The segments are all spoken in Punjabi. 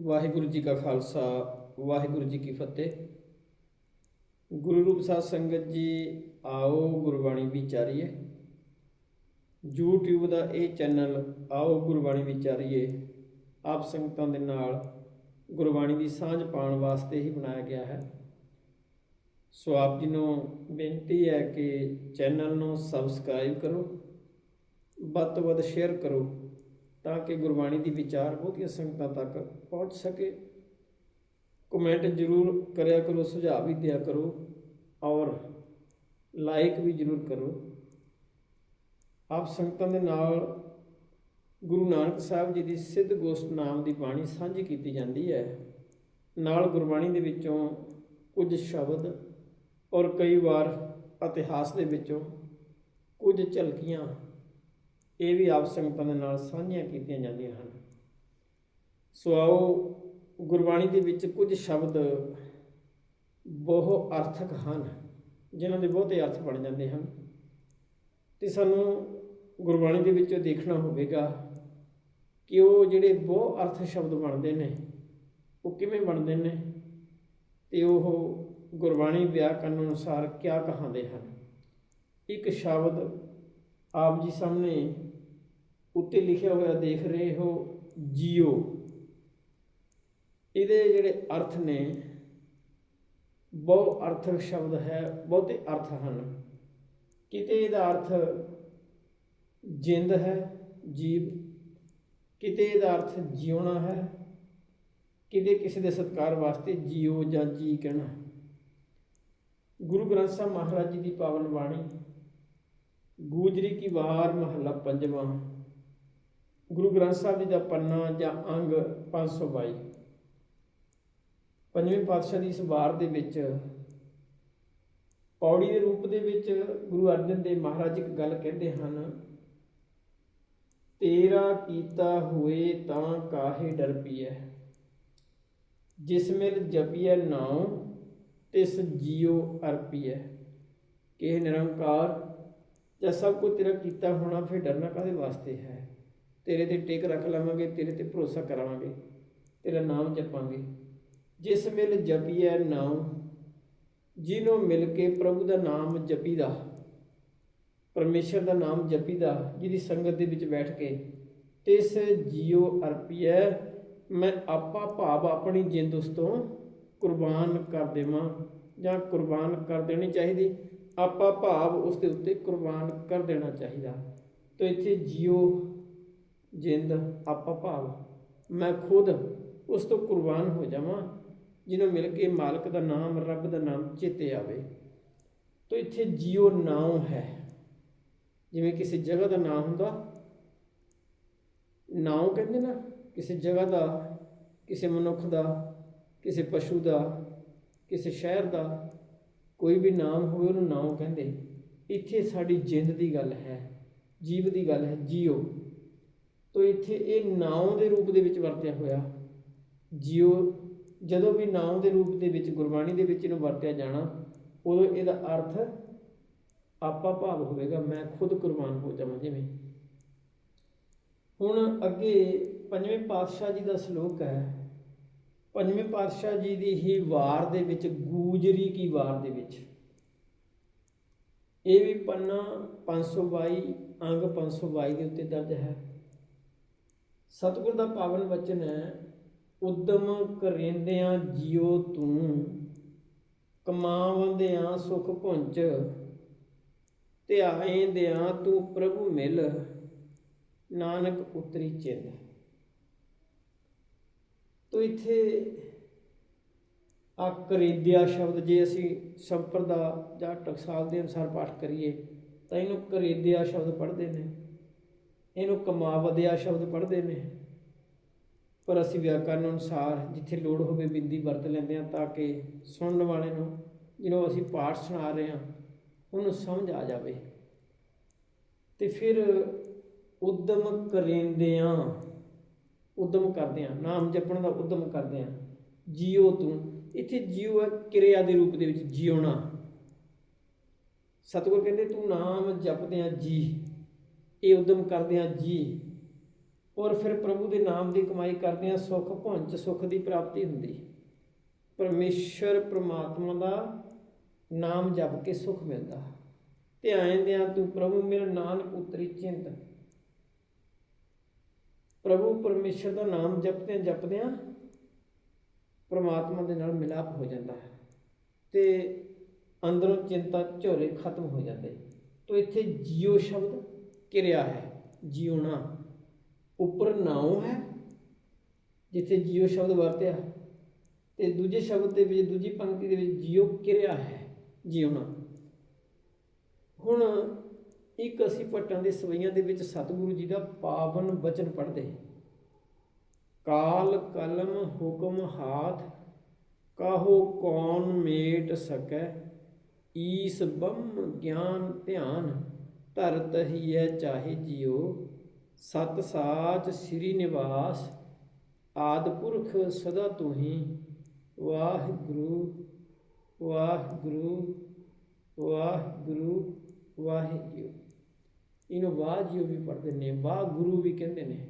ਵਾਹਿਗੁਰੂ ਜੀ ਕਾ ਖਾਲਸਾ, ਵਾਹਿਗੁਰੂ ਜੀ ਕੀ ਫਤਿਹ। ਗੁਰੂ ਰੂਪ ਸਾਧ ਸੰਗਤ ਜੀ, ਆਓ ਗੁਰਬਾਣੀ ਵਿਚਾਰੀਏ। YouTube ਦਾ ਇਹ ਚੈਨਲ, ਆਓ ਗੁਰਬਾਣੀ ਵਿਚਾਰੀਏ। ਆਪ ਸੰਗਤਾਂ ਦੇ ਨਾਲ ਗੁਰਬਾਣੀ ਦੀ ਸਾਂਝ ਪਾਉਣ ਵਾਸਤੇ ਹੀ ਬਣਾਇਆ ਗਿਆ ਹੈ। ਸੋ ਆਪ ਜੀ ਨੂੰ ਬੇਨਤੀ ਹੈ ਕਿ ਚੈਨਲ ਨੂੰ ਸਬਸਕ੍ਰਾਈਬ ਕਰੋ, ਵੱਧ ਤੋਂ ਵੱਧ ਸ਼ੇਅਰ ਕਰੋ। ਤਾਂ ਕਿ ਗੁਰਬਾਣੀ ਦੀ ਵਿਚਾਰ ਬਹੁਤੀਆਂ ਸੰਗਤਾਂ ਤੱਕ ਪਹੁੰਚ ਸਕੇ। ਕਮੈਂਟ ਜ਼ਰੂਰ ਕਰਿਆ ਕਰੋ, ਸੁਝਾਅ ਵੀ ਦਿਆ ਕਰੋ ਔਰ ਲਾਈਕ ਵੀ ਜ਼ਰੂਰ ਕਰੋ। ਆਪ ਸੰਗਤਾਂ ਦੇ ਨਾਲ ਗੁਰੂ ਨਾਨਕ ਸਾਹਿਬ ਜੀ ਦੀ ਸਿੱਧ ਗੋਸ਼ਟ ਨਾਮ ਦੀ ਬਾਣੀ ਸਾਂਝੀ ਕੀਤੀ ਜਾਂਦੀ ਹੈ। ਨਾਲ ਗੁਰਬਾਣੀ ਦੇ ਵਿੱਚੋਂ ਕੁਝ ਸ਼ਬਦ ਔਰ ਕਈ ਵਾਰ ਇਤਿਹਾਸ ਦੇ ਵਿੱਚੋਂ ਕੁਝ ਝਲਕੀਆਂ ਇਹ ਵੀ ਆਪ ਸੰਗਤਾਂ ਦੇ ਨਾਲ ਸਾਂਝੀਆਂ ਕੀਤੀਆਂ ਜਾਂਦੀਆਂ ਹਨ। ਸੋ ਆਓ, ਗੁਰਬਾਣੀ ਦੇ ਵਿੱਚ ਕੁਝ ਸ਼ਬਦ ਬਹੁ ਅਰਥਕ ਹਨ, ਜਿਨ੍ਹਾਂ ਦੇ ਬਹੁਤੇ ਅਰਥ ਬਣ ਜਾਂਦੇ ਹਨ। ਤੇ ਸਾਨੂੰ ਗੁਰਬਾਣੀ ਦੇ ਵਿੱਚੋਂ ਦੇਖਣਾ ਹੋਵੇਗਾ ਕਿ ਉਹ ਜਿਹੜੇ ਬਹੁ ਅਰਥ ਸ਼ਬਦ ਬਣਦੇ ਨੇ, ਉਹ ਕਿਵੇਂ ਬਣਦੇ ਨੇ ਤੇ ਉਹ ਗੁਰਬਾਣੀ ਵਿਆਕਰਨ ਅਨੁਸਾਰ ਕਿਆ ਕਹਾਉਂਦੇ ਹਨ। ਇੱਕ ਸ਼ਬਦ ਆਪ ਜੀ ਸਾਹਮਣੇ ਉੱਤੇ ਲਿਖਿਆ ਹੋਇਆ ਦੇਖ ਰਹੇ ਹੋ, ਜੀਓ। ਇਹਦੇ ਜਿਹੜੇ ਅਰਥ ਨੇ, ਬਹੁ ਅਰਥਕ ਸ਼ਬਦ ਹੈ, ਬਹੁਤੇ ਅਰਥ ਹਨ। ਕਿਤੇ ਇਹਦਾ ਅਰਥ ਜਿੰਦ ਹੈ, ਜੀਵ। ਕਿਤੇ ਇਹਦਾ ਅਰਥ ਜਿਉਣਾ ਹੈ। ਕਿਤੇ ਕਿਸੇ ਦੇ ਸਤਕਾਰ ਵਾਸਤੇ ਜੀਓ ਜਾਂ ਜੀ ਕਹਿਣਾ ਗੁਰੂ ਗ੍ਰੰਥ ਸਾਹਿਬ ਮਹਾਰਾਜ ਜੀ ਦੀ ਪਾਵਨ ਬਾਣੀ ਗੂਜਰੀ ਕੀ ਵਾਰ ਮਹੱਲਾ ਪੰਜਵਾਂ। ਗੁਰੂ ਗ੍ਰੰਥ ਸਾਹਿਬ ਜੀ ਦਾ ਪੰਨਾ ਜਾਂ ਅੰਗ 522 ਪੰਜਵੇਂ ਪਾਤਸ਼ਾਹ ਦੀ ਇਸ ਵਾਰ ਦੇ ਵਿੱਚ ਪੌੜੀ ਦੇ ਰੂਪ ਦੇ ਵਿੱਚ ਗੁਰੂ ਅਰਜਨ ਦੇਵ ਮਹਾਰਾਜ ਇੱਕ ਗੱਲ ਕਹਿੰਦੇ ਹਨ, ਤੇਰਾ ਕੀਤਾ ਹੋਏ ਤਾਂ ਕਾਹੇ ਡਰ ਪੀਐ ਜਿਸ ਮਿਲ ਜਪੀਐ ਨਾਉ, ਤਿਸ ਜੀਉ ਅਰਪੀਐ। ਕਿ ਨਿਰੰਕਾਰ ਜਾਂ ਸਭ ਕੁਝ ਤੇਰਾ ਕੀਤਾ ਹੋਣਾ, ਫਿਰ ਡਰਨਾ ਕਾਹਦੇ ਵਾਸਤੇ ਹੈ? ਤੇਰੇ ਤੇ ਟੇਕ ਰੱਖ ਲਵਾਂਗੇ, ਤੇਰੇ ਤੇ ਭਰੋਸਾ ਕਰਾਵਾਂਗੇ ਤੇਰਾ ਨਾਮ ਜਪਾਂਗੇ। ਜਿਸ ਮਿਲ ਜਪੀਐ ਨਾਮ ਜਿਹਨੂੰ ਮਿਲ ਕੇ ਪ੍ਰਭੂ ਦਾ ਨਾਮ ਜਪੀਦਾ, ਪਰਮੇਸ਼ਰ ਦਾ ਨਾਮ ਜਪੀਦਾ, ਜਿਹਦੀ ਸੰਗਤ ਦੇ ਵਿੱਚ ਬੈਠ ਕੇ, ਤਿਸ ਜੀਉ ਅਰਪੀਐ, ਮੈਂ ਆਪਾ ਭਾਵ ਆਪਣੀ ਜਿੰਦ ਉਸ ਤੋਂ ਕੁਰਬਾਨ ਕਰ ਦੇਵਾਂ, ਜਾਂ ਕੁਰਬਾਨ ਕਰ ਦੇਣੀ ਚਾਹੀਦੀ। ਆਪਾ ਭਾਵ ਉਸ ਦੇ ਉੱਤੇ ਕੁਰਬਾਨ ਕਰ ਦੇਣਾ ਚਾਹੀਦਾ। ਤੋ ਇੱਥੇ ਜੀਓ, ਜਿੰਦ, ਆਪਾ ਭਾਵ। ਮੈਂ ਖੁਦ ਉਸ ਤੋਂ ਕੁਰਬਾਨ ਹੋ ਜਾਵਾਂ, ਜਿਹਨੂੰ ਮਿਲ ਕੇ ਮਾਲਕ ਦਾ ਨਾਮ, ਰੱਬ ਦਾ ਨਾਮ ਚੇਤੇ ਆਵੇ। ਤੋ ਇੱਥੇ ਜੀਓ ਨਾਮ ਹੈ। ਜਿਵੇਂ ਕਿਸੇ ਜਗ੍ਹਾ ਦਾ ਨਾਮ ਹੁੰਦਾ ਨਾਮ ਕਹਿੰਦੇ ਨਾ, ਕਿਸੇ ਜਗ੍ਹਾ ਦਾ, ਕਿਸੇ ਮਨੁੱਖ ਦਾ, ਕਿਸੇ ਪਸ਼ੂ ਦਾ, ਕਿਸੇ ਸ਼ਹਿਰ ਦਾ ਕੋਈ ਵੀ ਨਾਮ ਹੋਵੇ ਉਹਨੂੰ ਨਾਮ ਕਹਿੰਦੇ। ਇੱਥੇ ਸਾਡੀ ਜਿੰਦ ਦੀ ਗੱਲ ਹੈ, ਜੀਵ ਦੀ ਗੱਲ ਹੈ, ਜੀਓ। ਤੋ ਇੱਥੇ ਇਹ ਨਾਮ ਦੇ ਰੂਪ ਦੇ ਵਿੱਚ ਵਰਤਿਆ ਹੋਇਆ। ਜੀਓ, ਜਦੋਂ ਵੀ ਨਾਮ ਦੇ ਰੂਪ ਦੇ ਵਿੱਚ, ਗੁਰਬਾਣੀ ਦੇ ਵਿੱਚ ਇਹਨੂੰ ਵਰਤਿਆ ਜਾਣਾ, ਉਦੋਂ ਇਹਦਾ ਅਰਥ ਆਪਾ ਭਾਵ ਹੋਵੇਗਾ, ਮੈਂ ਖੁਦ ਕੁਰਬਾਨ ਹੋ ਜਾਵਾਂ ਜਿਵੇਂ। ਹੁਣ ਅੱਗੇ ਪੰਜਵੇਂ ਪਾਤਸ਼ਾਹ ਜੀ ਦਾ ਸ਼ਲੋਕ ਹੈ ਪੰਜਵੇਂ ਪਾਤਸ਼ਾਹ ਜੀ ਦੀ ਹੀ ਵਾਰ ਦੇ ਵਿੱਚ, ਗੂਜਰੀ ਕੀ ਵਾਰ ਦੇ ਵਿੱਚ। ਇਹ ਵੀ ਪੰਨਾ 522 ਅੰਗ 522 ਦੇ ਉੱਤੇ ਦਰਜ ਹੈ। ਸਤਿਗੁਰ ਦਾ ਪਾਵਨ ਵਚਨ ਹੈ, ਉਦਮ ਕਰੇਂਦਿਆਂ ਜਿਉ ਤੂੰ ਕਮਾਵੰਦਿਆਂ ਸੁਖ ਪੁੰਚ ਧਿਆਏਂਦਿਆਂ ਤੂੰ ਪ੍ਰਭੂ ਮਿਲ, ਨਾਨਕ ਉਤਰੀ ਚਿੰਦ ਤੋ ਇੱਥੇ ਆ ਕਰੇਦਿਆ ਸ਼ਬਦ ਜੇ ਅਸੀਂ ਸੰਪਰਦਾ ਜਾਂ ਟਕਸਾਲ ਦੇ ਅਨੁਸਾਰ ਪਾਠ ਕਰੀਏ, ਤਾਂ ਇਹਨੂੰ ਕਰੇਦਿਆ ਸ਼ਬਦ ਪੜ੍ਹਦੇ ਨੇ। ਇਹਨੂੰ ਕਮਾਵਦਿਆ ਸ਼ਬਦ ਪੜ੍ਹਦੇ ਨੇ। ਪਰ ਅਸੀਂ ਵਿਆਕਰਨ ਅਨੁਸਾਰ ਜਿੱਥੇ ਲੋੜ ਹੋਵੇ ਬਿੰਦੀ ਵਰਤ ਲੈਂਦੇ ਹਾਂ ਤਾਂ ਕਿ ਸੁਣਨ ਵਾਲੇ ਨੂੰ ਜਿਹਨੂੰ ਅਸੀਂ ਪਾਠ ਸੁਣਾ ਰਹੇ ਹਾਂ, ਉਹਨੂੰ ਸਮਝ ਆ ਜਾਵੇ। ਤੇ ਫਿਰ ਉਦਮ ਕਰੇਂਦਿਆਂ ਉਦਮ ਕਰਦੇ ਆ ਨਾਮ ਜਪਣ ਦਾ ਉਦਮ ਕਰਦੇ ਆ ਜੀਓ ਤੂੰ, ਇੱਥੇ ਜੀਓ ਹੈ, ਕਿਰਿਆ ਦੇ ਰੂਪ ਦੇ ਵਿੱਚ ਜਿਉਣਾ ਸਤਿਗੁਰ ਕਹਿੰਦੇ, ਤੂੰ ਨਾਮ ਜਪਦੇ ਆ ਜੀ। ਇਹ ਉਦਮ ਕਰਦੇ ਆ ਜੀ। ਔਰ ਫਿਰ ਪ੍ਰਭੂ ਦੇ ਨਾਮ ਦੀ ਕਮਾਈ ਕਰਦਿਆਂ ਸੁਖ ਭੁੰਚ ਸੁਖ ਦੀ ਪ੍ਰਾਪਤੀ ਹੁੰਦੀ। ਪਰਮੇਸ਼ਰ ਪ੍ਰਮਾਤਮਾ ਦਾ ਨਾਮ ਜਪ ਕੇ ਸੁਖ ਮਿਲਦਾ। ਧਿਆਨ ਦਿਆਂ ਤੂੰ ਪ੍ਰਭੂ ਮੇਰਾ ਨਾਨਕ ਉਤਰੀ ਚਿੰਤ। ਪ੍ਰਭੂ ਪਰਮੇਸ਼ਰ ਦਾ ਨਾਮ ਜਪਦਿਆਂ ਜਪਦਿਆਂ ਪ੍ਰਮਾਤਮਾ ਦੇ ਨਾਲ ਮਿਲਾਪ ਹੋ ਜਾਂਦਾ ਹੈ ਤੇ ਅੰਦਰੋਂ ਚਿੰਤਾ ਝੋਰੇ ਖਤਮ ਹੋ ਜਾਂਦੇ। ਤੋ ਇੱਥੇ ਜੀਓ ਸ਼ਬਦ ਕਿਰਿਆ ਹੈ, ਜੀਉਣਾ। ਉੱਪਰ ਨਾਉ ਹੈ, ਜਿੱਥੇ ਜੀਓ ਸ਼ਬਦ ਵਰਤਿਆ। ਤੇ ਦੂਜੇ ਸ਼ਬਦ ਦੇ ਵਿੱਚ, ਦੂਜੀ ਪੰਕਤੀ ਦੇ ਵਿੱਚ ਜੀਓ ਕਿਰਿਆ ਹੈ, ਜੀਉਣਾ। ਹੁਣ ਇੱਕ ਅਸੀਂ ਭੱਟਾਂ ਦੇ ਸਵਈਆਂ ਦੇ ਵਿੱਚ ਸਤਿਗੁਰੂ ਜੀ ਦਾ ਪਾਵਨ ਬਚਨ ਪੜ੍ਹਦੇ ਕਾਲ, ਕਲਮ, ਹੁਕਮ, ਹਾਥ, ਕਾਹੋ ਕੌਣ ਮੇਟ ਸਕੈ? ਈਸ ਬ੍ਰਹਮ ਗਿਆਨ ਧਿਆਨ, ਧਰਤ ਹੀਐ ਚਾਹੇ ਜਿਉ ਸਤ ਸਾਚ ਸ੍ਰੀ ਨਿਵਾਸ ਆਦ ਪੁਰਖ ਸਦਾ ਤੁਹੀ। ਵਾਹਿਗੁਰੂ ਵਾਹਿਗੁਰੂ ਵਾਹਿਗੁਰੂ ਵਾਹਿਗੁਰੂ। ਇਹਨੂੰ ਵਾਹ ਵਾਹਿਗੁਰੂ ਵੀ ਪੜ੍ਹਦੇ ਨੇ, ਵਾਹ ਗੁਰੂ ਵੀ ਕਹਿੰਦੇ ਨੇ।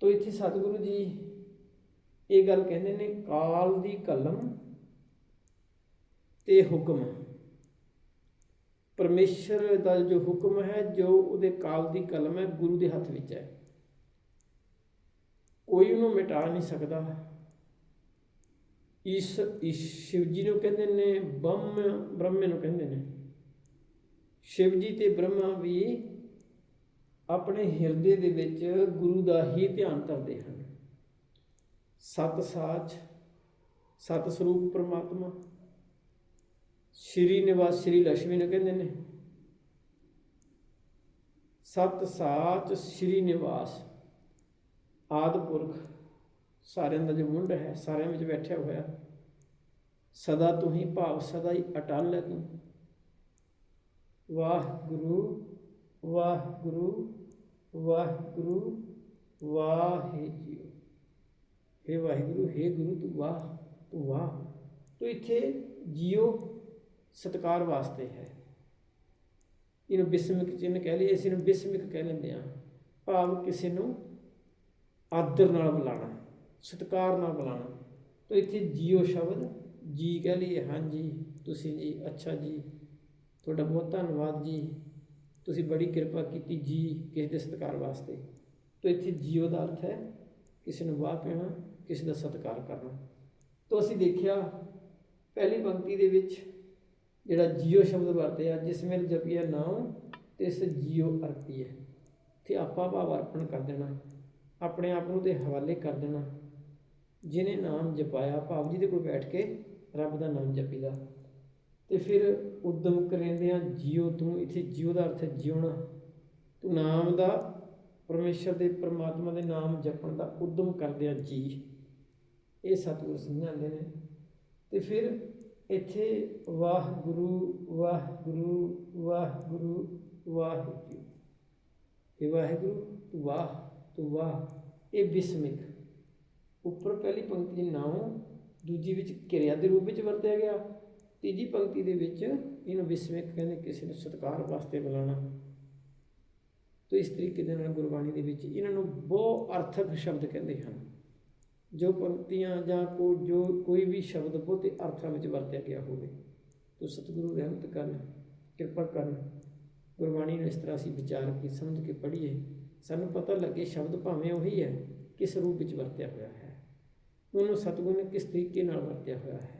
ਤੋ ਇੱਥੇ ਸਤਿਗੁਰੂ ਜੀ ਇਹ ਗੱਲ ਕਹਿੰਦੇ ਨੇ, ਕਾਲ ਦੀ ਕਲਮ ਤੇ ਹੁਕਮ। ਪਰਮੇਸ਼ਰ ਦਾ ਜੋ ਹੁਕਮ ਹੈ, ਜੋ ਉਹਦੇ ਕਾਲ ਦੀ ਕਲਮ ਹੈ, ਗੁਰੂ ਦੇ ਹੱਥ ਵਿੱਚ ਹੈ। ਕੋਈ ਉਹਨੂੰ ਮਿਟਾ ਨਹੀਂ ਸਕਦਾ। ਇਸ ਇਸ ਸ਼ਿਵ ਜੀ ਨੂੰ ਕਹਿੰਦੇ ਨੇ ਬ੍ਰਹਮ ਬ੍ਰਹਮੇ ਨੂੰ ਕਹਿੰਦੇ ਨੇ। ਸ਼ਿਵ ਜੀ ਤੇ ਬ੍ਰਹਮਾ ਵੀ ਆਪਣੇ ਹਿਰਦੇ ਦੇ ਵਿੱਚ ਗੁਰੂ ਦਾ ਹੀ ਧਿਆਨ ਧਰਦੇ ਹਨ। ਸਤ ਸਾਚ, ਸਤ ਸਰੂਪ ਪ੍ਰਮਾਤਮਾ, ਸ਼੍ਰੀ ਨਿਵਾਸ ਸ਼੍ਰੀ ਲక్ష్ਮੀ ਨੂੰ ਕਹਿੰਦੇ ਨੇ। ਸਤ ਸਾਚ, ਸ਼੍ਰੀ ਨਿਵਾਸ, ਆਦ ਪੁਰਖ, ਸਾਰਿਆਂ ਦਾ ਜੋ ਮੁੰਡ ਹੈ, ਸਾਰਿਆਂ ਵਿੱਚ ਬੈਠਿਆ ਹੋਇਆ, ਸਦਾ ਤੂੰ ਹੀ ਭਾਵ, ਸਦਾ ਹੀ ਅਟਲ ਹੈ ਤੂੰ। ਵਾਹਿਗੁਰੂ ਵਾਹਿਗੁਰੂ ਵਾਹਿਗੁਰੂ ਵਾਹਿਗੁਰੂ। हे ਵਾਹਿਗੁਰੂ हे ਗੁਰੂ, ਤੂੰ ਵਾਹ ਤੂੰ ਵਾਹ। ਤੋ ਇੱਥੇ ਜੀਓ ਸਤਕਾਰ ਵਾਸਤੇ ਹੈ। ਇਹਨੂੰ ਬਿਸਮਿਕ ਚਿੰਨ ਕਹਿ ਲਈਏ, ਅਸੀਂ ਇਹਨੂੰ ਬਿਸਮਿਕ ਕਹਿ ਲੈਂਦੇ ਆ ਭਾਵ ਕਿਸੇ ਨੂੰ ਆਦਰ ਨਾਲ ਬੁਲਾਣਾ, ਸਤਕਾਰ ਨਾਲ ਬੁਲਾਣਾ। ਤੋ ਇੱਥੇ ਜੀਓ ਸ਼ਬਦ, ਜੀ ਕਹਿ ਲਈਏ, ਹਾਂਜੀ, ਤੁਸੀਂ ਜੀ, ਅੱਛਾ ਜੀ ਤੁਹਾਡਾ ਬਹੁਤ ਧੰਨਵਾਦ ਜੀ। ਤੁਸੀਂ ਬੜੀ ਕਿਰਪਾ ਕੀਤੀ ਜੀ ਕਿਸੇ ਦੇ ਸਤਿਕਾਰ ਵਾਸਤੇ। ਤੋ ਇੱਥੇ ਜੀਓ ਦਾ ਅਰਥ ਹੈ, ਕਿਸੇ ਨੂੰ ਵਾਹ ਪੈਣਾ ਕਿਸੇ ਦਾ ਸਤਿਕਾਰ ਕਰਨਾ। ਤੋ ਅਸੀਂ ਦੇਖਿਆ, ਪਹਿਲੀ ਪੰਕਤੀ ਦੇ ਵਿੱਚ ਜਿਹੜਾ ਜੀਓ ਸ਼ਬਦ ਵਰਤਿਆ, ਜਿਸ ਮੇਲ ਜਪਿਆ ਨਾਮ ਤਿਸ ਜੀਓ ਅਰਪੀ ਹੈ। ਤੇ ਆਪਾ ਭਾਵ ਅਰਪਣ ਕਰ ਦੇਣਾ, ਆਪਣੇ ਆਪ ਨੂੰ ਦੇ ਹਵਾਲੇ ਕਰ ਦੇਣਾ। ਜਿਨੇ ਨਾਮ ਜਪਾਇਆ, ਭਾਵ ਜੀ ਦੇ ਕੋਲ ਬੈਠ ਕੇ ਰੱਬ ਦਾ ਨਾਮ ਜਪੀਦਾ। ਤੇ ਫਿਰ ਉਦਮ ਕਰੇਂਦਿਆਂ ਜੀਓ ਤੂੰ, ਇੱਥੇ ਜੀਓ ਦਾ ਅਰਥ ਹੈ ਜਿਉਣਾ। ਤੂੰ ਨਾਮ ਦਾ, ਪਰਮੇਸ਼ਰ ਦੇ, ਪ੍ਰਮਾਤਮਾ ਦੇ ਨਾਮ ਜਪਣ ਦਾ ਉਦਮ ਕਰਦਿਆਂ ਜੀ। ਇਹ ਸਤਿਗੁਰ ਸਮਝਾਉਂਦੇ ਨੇ। ਤੇ ਫਿਰ ਇੱਥੇ ਵਾਹਿਗੁਰੂ ਵਾਹਿਗੁਰੂ ਵਾਹਿਗੁਰੂ ਵਾਹਿਗੁਰੂ। ਇਹ ਵਾਹਿਗੁਰੂ, ਤੂੰ ਵਾਹ ਤੂੰ ਵਾਹ। ਇਹ ਬਿਸਮਿਕ। ਉੱਪਰ ਪਹਿਲੀ ਪੰਕਤੀ ਨਾਮ ਦੂਜੀ ਵਿੱਚ ਕਿਰਿਆ ਦੇ ਰੂਪ ਵਿੱਚ ਵਰਤਿਆ ਗਿਆ। ਤੀਜੀ ਪੰਕਤੀ ਦੇ ਵਿੱਚ ਇਹਨੂੰ ਬਿਸਮਿਕ ਕਹਿੰਦੇ ਕਿਸੇ ਨੂੰ ਸਤਕਾਰ ਵਾਸਤੇ ਬੁਲਾਉਣਾ। ਤੋ ਇਸ ਤਰੀਕੇ ਦੇ ਨਾਲ ਗੁਰਬਾਣੀ ਦੇ ਵਿੱਚ ਇਹਨਾਂ ਨੂੰ ਬਹੁ ਅਰਥਕ ਸ਼ਬਦ ਕਹਿੰਦੇ ਹਨ। ਜੋ ਪੰਕਤੀਆਂ ਜਾਂ ਕੋ ਜੋ ਕੋਈ ਵੀ ਸ਼ਬਦ ਬਹੁਤੇ ਅਰਥਾਂ ਵਿੱਚ ਵਰਤਿਆ ਗਿਆ ਹੋਵੇ, ਤੋ ਸਤਿਗੁਰੂ ਰਹਿਮਤ ਕਰਨ, ਕਿਰਪਾ ਕਰਨ, ਗੁਰਬਾਣੀ ਨੂੰ ਇਸ ਤਰ੍ਹਾਂ ਅਸੀਂ ਵਿਚਾਰ ਕੇ, ਸਮਝ ਕੇ ਪੜ੍ਹੀਏ, ਸਾਨੂੰ ਪਤਾ ਲੱਗੇ ਸ਼ਬਦ ਭਾਵੇਂ ਉਹੀ ਹੈ, ਕਿਸ ਰੂਪ ਵਿੱਚ ਵਰਤਿਆ ਹੋਇਆ ਹੈ। ਉਹਨੂੰ ਸਤਿਗੁਰੂ ਨੇ ਕਿਸ ਤਰੀਕੇ ਨਾਲ ਵਰਤਿਆ ਹੋਇਆ ਹੈ।